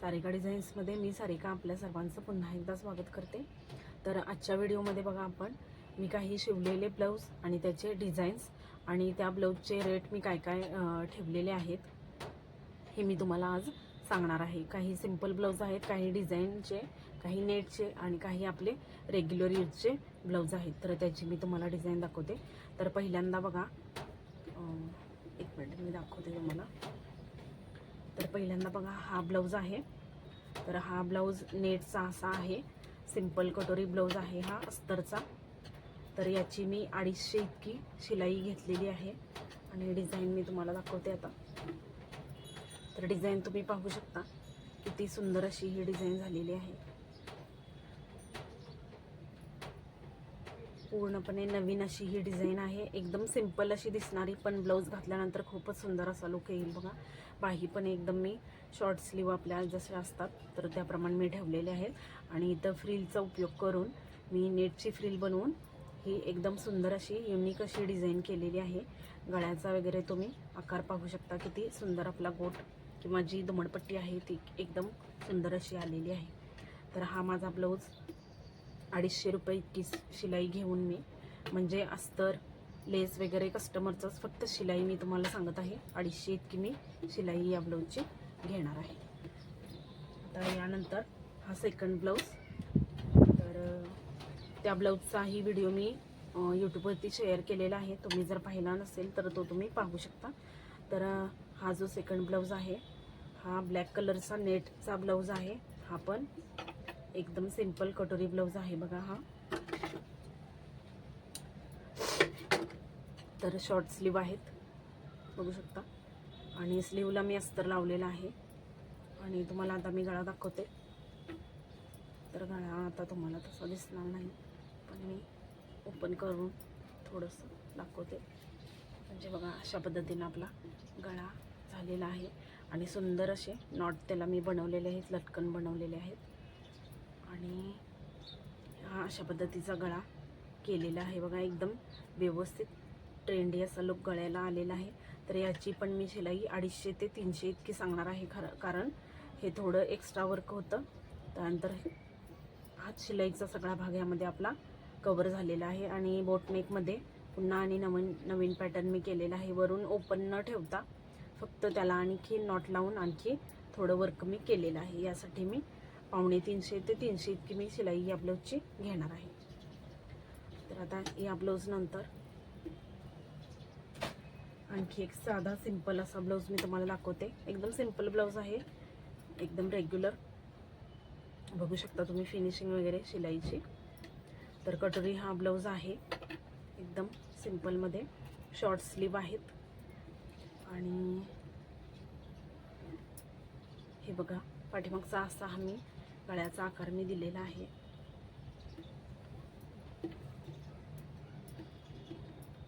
सारिका डिझाईन्समध्ये मी सारिका आपल्या सर्वांचं पुन्हा एकदा स्वागत करते. तर आजच्या व्हिडिओमध्ये बघा आपण मी काही शिवलेले ब्लाऊज आणि त्याचे डिझाईन्स आणि त्या ब्लाऊजचे रेट मी काय काय ठेवलेले आहेत हे मी तुम्हाला आज सांगणार आहे. काही सिंपल ब्लाऊज आहेत काही डिझाईनचे काही नेटचे आणि काही आपले रेग्युलर यूजचे ब्लाऊज आहेत. तर त्याची मी तुम्हाला डिझाईन दाखवते. तर पहिल्यांदा बघा एक मिनिट मी दाखवते तुम्हाला. तर पहिल्यांदा बघा हा ब्लाऊज आहे. तर हा ब्लाऊज नेटचा असा आहे. सिंपल कटोरी ब्लाऊज आहे हा अस्तरचा. तर याची मी अडीचशे इतकी शिलाई घेतलेली आहे. आणि डिझाईन मी तुम्हाला दाखवते आता. तर डिझाईन तुम्ही पाहू शकता. किती सुंदर अशी ही डिझाईन झालेली आहे. पूर्णपणे नवीन अशी ही डिझाईन आहे. एकदम सिंपल अशी दिसणारी पण ब्लाऊज घातल्यानंतर खूपच सुंदर असा लुक येईल बघा. बाही पण एकदम मी शॉर्ट स्लीव आपल्या जसे असतात तर त्याप्रमाणे मी ठेवलेले आहेत. आणि इथं फ्रीलचा उपयोग करून मी नेटची फ्रील बनवून ही एकदम सुंदर अशी युनिक अशी डिझाईन केलेली आहे. गळ्याचा वगैरे तुम्ही आकार पाहू शकता किती सुंदर आपला गोट किंवा जी दमडपट्टी आहे ती एकदम सुंदर अशी आलेली आहे. तर हा माझा ब्लाऊज अडीचशे रुपये इतकी शिलाई घेऊन मी. म्हणजे अस्तर लेस वगैरे कस्टमरचंच फक्त शिलाई मी तुम्हाला सांगत आहे. अडीचशे इतकी मी शिलाई या ब्लाऊजची घेणार आहे. आता यानंतर हा सेकंड ब्लाऊज तर त्या ब्लाऊजचाही व्हिडिओ मी यूट्यूबवरती शेअर केलेला आहे. तुम्ही जर पाहिला नसेल तर तो तुम्ही पाहू शकता. तर हा जो सेकंड ब्लाऊज आहे हा ब्लॅक कलरचा नेटचा ब्लाऊज आहे. हा पण एकदम सिंपल कटोरी ब्लाऊज आहे बघा हा. तर शॉर्ट स्लीव आहेत. बघू शकता. आणि स्लीवला मी अस्तर लावलेला आहे. आणि तुम्हाला आता मी गळा दाखवते. तर गळा आता तुम्हाला तसा दिसणार नाही. पण मी ओपन करून थोडंसं दाखवते. म्हणजे बघा अशा पद्धतीनं आपला गळा झालेला आहे. आणि सुंदर असे नॉट त्याला मी बनवलेले आहेत लटकन बनवलेले आहेत. आणि हा अशा पद्धतीचा गळा केलेला आहे. बघा एकदम व्यवस्थित ट्रेंडी असा लुक गळ्याला आलेला आहे. तर याची पण मी शिलाई अडीचशे ते तीनशे इतकी सांगणार आहे खरं कारण हे थोडं एक्स्ट्रा वर्क होतं. त्यानंतर हात शिलाईचा सगळा भाग यामध्ये आपला कवर झालेला आहे आणि बोटनेकमध्ये पुन्हा आणि नवीन नवीन पॅटर्न मी केलेला आहे. वरून ओपन न ठेवता फक्त त्याला आणखी नॉट लावून आणखी थोडं वर्क मी केलेलं आहे. यासाठी मी पावणे तीनशे ते तीनशे इतकी मी शिलाई या ब्लाऊजची घेणार आहे. तर आता या ब्लाऊज नंतर आणखी एक साधा सिंपल असा ब्लाऊज मी तुम्हाला दाखवते. एकदम सिंपल ब्लाऊज आहे. एकदम रेग्युलर बघू शकता तुम्ही फिनिशिंग वगैरे शिलाईची. तर कटोरी हा ब्लाऊज आहे. एकदम सिंपलमध्ये शॉर्ट स्लीव आहेत. आणि हे बघा पाठीमागचा असा आम्ही मी गळ्याचा आकार मी दिलेला आहे.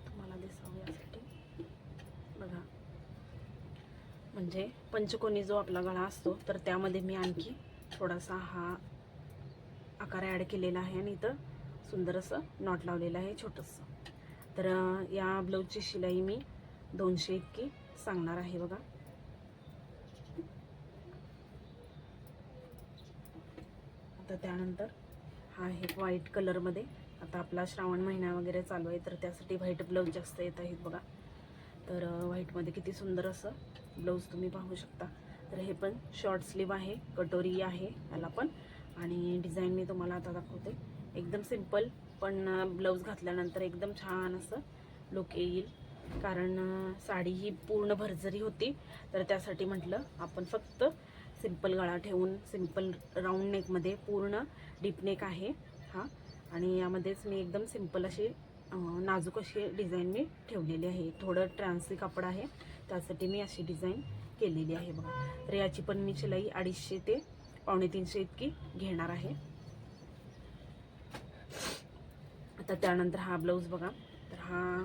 तुम्हाला दिसावं यासाठी. बघा. म्हणजे पंचकोनी जो आपला गळा असतो तर त्यामध्ये मी आणखी थोडासा हा आकार ॲड केलेला आहे आणि इथं सुंदर असं नॉट लावलेलं आहे छोटंसं. तर या ब्लाऊजची शिलाई मी दोनशे इतकी सांगणार आहे बघा. आता त्यानंतर हा आहे व्हाईट कलरमध्ये आता आपला श्रावण महिना वगैरे चालू आहे तर त्यासाठी व्हाईट ब्लाऊज जास्त येत आहेत बघा. तर व्हाईटमध्ये किती सुंदर असं ब्लाऊज तुम्ही पाहू शकता. तर हे पण शॉर्ट स्लीव आहे कटोरी आहे याला पण. आणि डिझाईन मी तुम्हाला आता दाखवते. एकदम सिंपल पण ब्लाऊज घातल्यानंतर एकदम छान असं लुक येईल. कारण साडी ही पूर्ण भरजरी होती. तर त्यासाठी म्हटलं आपण फक्त सिंपल गळा ठेवून सिंपल राऊंड नेकमध्ये पूर्ण डीप नेक आहे हा. आणि यामध्येच मी एकदम सिंपल अशी नाजूक अशी डिझाईन मी ठेवलेली आहे. थोडं ट्रान्सी कापड आहे त्यासाठी मी अशी डिझाईन केलेली आहे बघा. तर याची पण मी शिलाई अडीचशे ते पावणे तीनशे इतकी घेणार आहे. आता त्यानंतर हा ब्लाऊज बघा. तर हा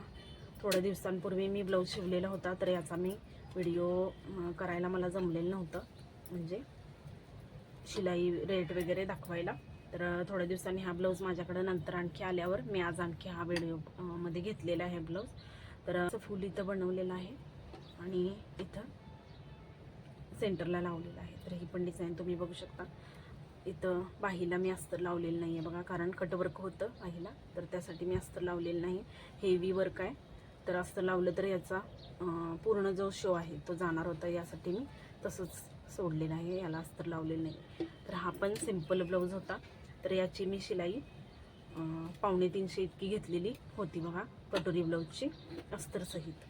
थोड्या दिवसांपूर्वी मी ब्लाऊज शिवलेला होता तर याचा मी व्हिडिओ करायला मला जमलेलं नव्हतं. म्हणजे शिलाई रेट वगैरे दाखवायला. तर थोड्या दिवसांनी हा ब्लाऊज माझ्याकडे नंतर आणखी आल्यावर मी आज आणखी हा व्हिडिओमध्ये घेतलेला आहे ब्लाऊज. तर असं फुल इथं बनवलेलं आहे आणि इथं सेंटरला लावलेलं आहे. तर ही पण डिझाईन तुम्ही बघू शकता. इथं बाहीला मी अस्तर लावलेलं नाही आहे बघा कारण कटवर्क होतं बाहीला. तर त्यासाठी मी अस्तर लावलेलं नाही. हेवी वर्क आहे. तर अस्तर लावलं तर याचा पूर्ण जो शो आहे तो जाणार होता यासाठी मी तसंच सोडलेला आहे याला अस्तर लावलेलं नाही. तर हा पण सिंपल ब्लाऊज होता. तर याची मी शिलाई पावणे तीनशे इतकी घेतलेली होती बघा कटोरी ब्लाऊजची अस्तरसहित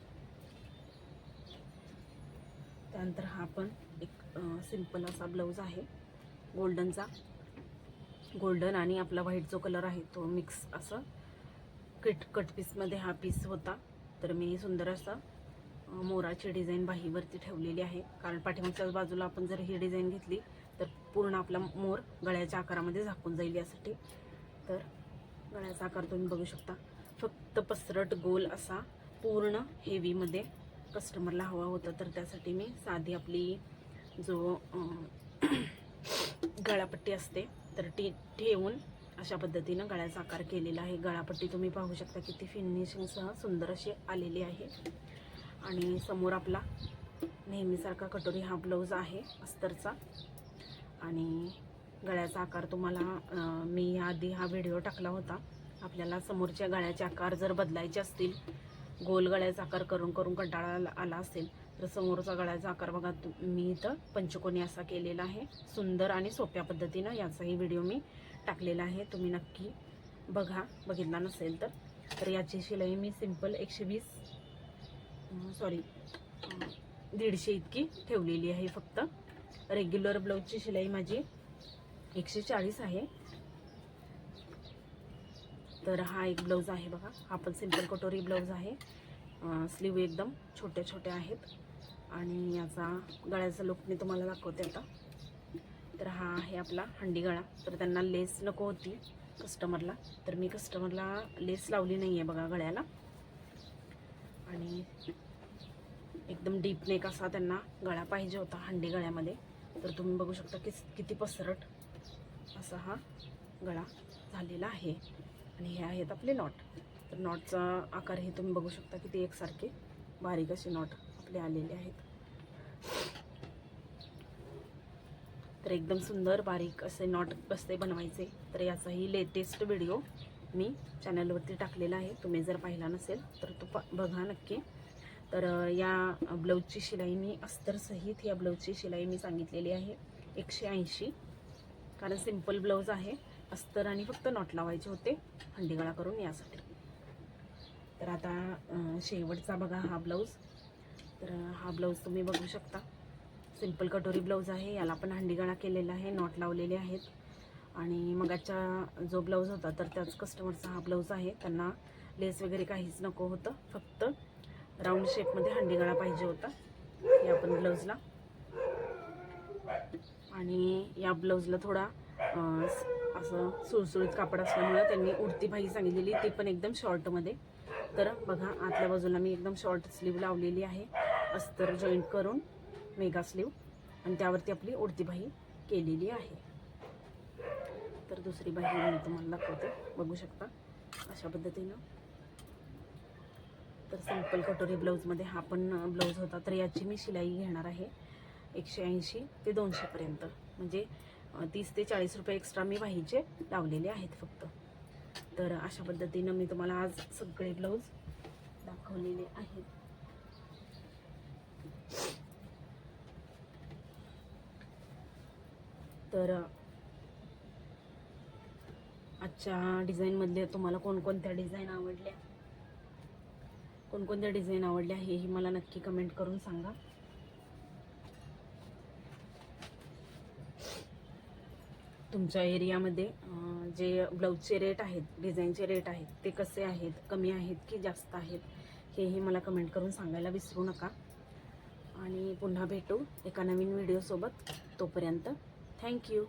त्यानंतर हा पण एक सिंपल असा ब्लाऊज आहे गोल्डनचा गोल्डन आणि आपला व्हाईट जो कलर आहे तो मिक्स असं. कट कट पीसमध्ये हा पीस होता. तर मी सुंदर असा मोराची डिझाईन बाहीवरती ठेवलेली आहे. कारण पाठीमागच्याच बाजूला आपण जर ही डिझाईन घेतली तर पूर्ण आपला मोर गळ्याच्या आकारामध्ये झाकून जाईल यासाठी. तर गळ्याचा आकार तुम्ही बघू शकता. फक्त पसरट गोल असा पूर्ण हेवीमध्ये कस्टमरला हवा होता तर त्यासाठी मी साधी आपली जो गळापट्टी असते तर ती ठेवून अशा पद्धतीनं गळ्याचा आकार केलेला आहे. गळापट्टी तुम्ही पाहू शकता किती फिनिशिंगसह सुंदर अशी आलेली आहे. आणि समोर आपला नेहमीसारखा कटोरी हा ब्लाऊज आहे अस्तरचा. आणि गळ्याचा आकार तुम्हाला मी याआधी हा व्हिडिओ टाकला होता. आपल्याला समोरच्या गळ्याचे आकार जर बदलायचे असतील गोल गळ्याचा आकार करून करून कंटाळा आला- असेल तर समोरचा गळ्याचा आकार बघा मी इथं पंचकोनी असा केलेला आहे. सुंदर आणि सोप्या पद्धतीनं याचाही व्हिडिओ मी टाकलेला आहे. तुम्ही नक्की बघा. बघितला नसेल तर. तर याची शिलाई मी सिंपल एकशे वीस सॉरी दीडशे इतकी ठेवलेली आहे फक्त. रेग्युलर ब्लाऊजची शिलाई माझी एकशे चाळीस आहे. तर हा एक ब्लाऊज आहे बघा. हा पण सिंपल कटोरी ब्लाऊज आहे. स्लीव एकदम छोट्या छोट्या आहेत. आणि याचा गळ्याचा लुक मी तुम्हाला दाखवते आता. तर हा आहे आपला हंडी गळा. तर त्यांना लेस नको होती कस्टमरला तर मी कस्टमरला लेस लावली नाही आहे बघा गळ्याला. आणि एकदम डीप नेक असा त्यांना गळा पाहिजे होता हंडी गळ्यामध्ये. तर तुम्ही बघू शकता की किती पसरट असा हा गळा झालेला आहे. आणि हे आहेत आपले नॉट. तर नॉटचा आकार हे तुम्ही बघू शकता किती एकसारखे बारीक असे नॉट आपले आलेले आहेत. तर एकदम सुंदर बारीक असे नॉट कसे बनवायचे. तर याचाही लेटेस्ट व्हिडिओ मी चॅनलवरती टाकलेला आहे. तुम्ही जर पाहिला नसेल तर तो प बघा नक्की. तर या ब्लाऊजची शिलाई मी अस्तरसहित या ब्लाऊजची शिलाई मी सांगितलेली आहे. एकशे ऐंशी. कारण सिंपल ब्लाऊज आहे. अस्तर आणि फक्त नॉट लावायचे होते. हंडीगळा करून यासाठी. तर आता शेवटचा बघा हा ब्लाऊज. तर हा ब्लाऊज तुम्ही बघू शकता. सिंपल कटोरी ब्लाऊज आहे. याला पण हंडीगळा केलेला आहे. नॉट लावलेले आहेत. आणि मगाच्या जो ब्लाऊज होता तर त्याच कस्टमरचा हा ब्लाऊज आहे. त्यांना लेस वगैरे काहीच नको होतं. फक्त राऊंड शेपमध्ये हंडीगळा पाहिजे होता. या पण ब्लाऊजला आणि या ब्लाऊजला थोडा असं सुळसुळीत कापड असल्यामुळं त्यांनी उडती भाई सांगितलेली ती पण एकदम शॉर्टमध्ये तर बघा आतल्या बाजूला मी एकदम शॉर्ट स्लीव लावलेली आहे. अस्तर जॉईंट करून मेगा स्लीव आणि त्यावरती आपली उडती भाई केलेली आहे. तर दुसरी बाहेर मी तुम्हाला दाखवते. बघू शकता. अशा पद्धतीनं. तर सिंपल कटोरी ब्लाऊजमध्ये हा पण ब्लाऊज होता. तर याची मी शिलाई घेणार आहे. एकशे ऐंशी ते दोनशेपर्यंत म्हणजे तीस ते चाळीस रुपये एक्स्ट्रा मी बाहीचे लावलेले आहेत फक्त. तर अशा पद्धतीनं मी तुम्हाला आज सगळे ब्लाऊज दाखवलेले आहेत. तर आजच्या डिझाईनमधले तुम्हाला कोणकोणत्या डिझाईन आवडल्या? कोणकोणत्या डिझाईन आवडल्या हेही मला नक्की कमेंट करून सांगा. तुमच्या एरियामध्ये जे ब्लाऊजचे रेट आहेत डिझाईनचे रेट आहेत ते कसे आहेत कमी आहेत की जास्त आहेत हेही मला कमेंट करून सांगायला विसरू नका. आणि पुन्हा भेटू एका नवीन व्हिडिओसोबत. तोपर्यंत थँक्यू